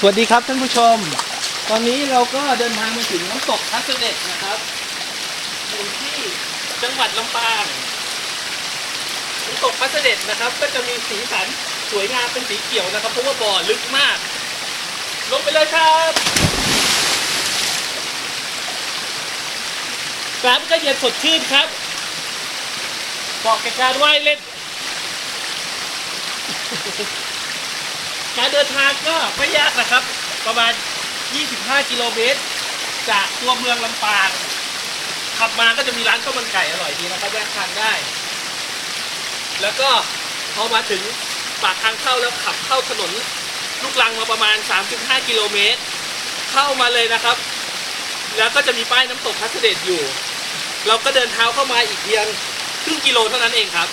สวัสดีครับท่านผู้ชม ตอนนี้เราก็เดินทางมาถึงน้ำตกทัศเด็จนะครับอยู่ที่จังหวัดลำปางน้ำตกพัสเด็จนะครับ ก็จะมีสีสันสวยงามเป็นสีเขียวนะครับ เพราะว่าบ่อลึกมาก ลงไปเลยครับน้ำก็เย็นสดชื่นครับเหมาะกับการว่ายเล่น การเดินทางก็ไม่ยากนะครับ ประมาณ 25 กิโลเมตร จากตัวเมืองลำปาง ขับมาก็จะมีร้านข้าวมันไก่อร่อยดีนะครับแวะทานได้ แล้วก็พอมาถึงปากทางเข้าแล้วขับเข้าถนนลูกลังมาประมาณ 35 กิโลเมตร เข้ามาเลยนะครับ แล้วก็จะมีป้ายน้ำตกพัสเดชอยู่ เราก็เดินเท้าเข้ามาอีกเพียงครึ่งกิโลเท่านั้นเองครับ